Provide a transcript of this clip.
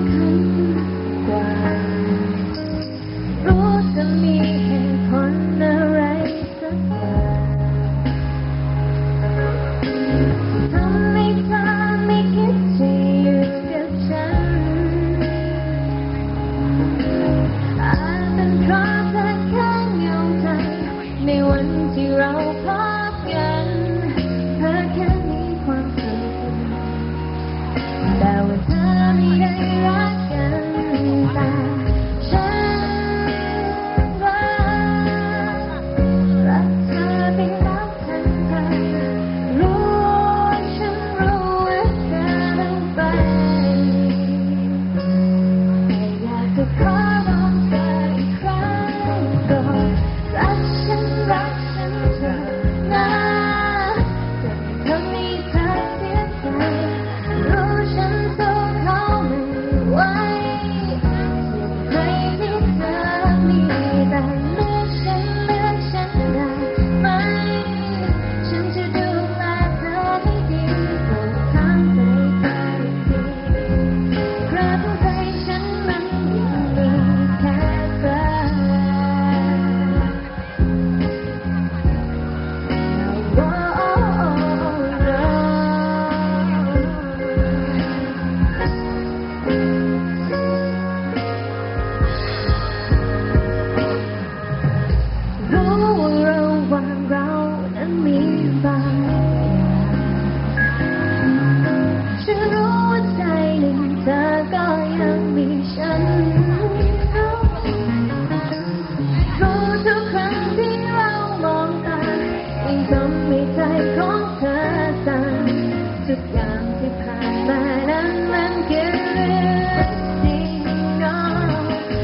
Música Maria. ทำให้ใจของเธอสั่ทุกอย่างที่ผ่านมานั้นมันเกิน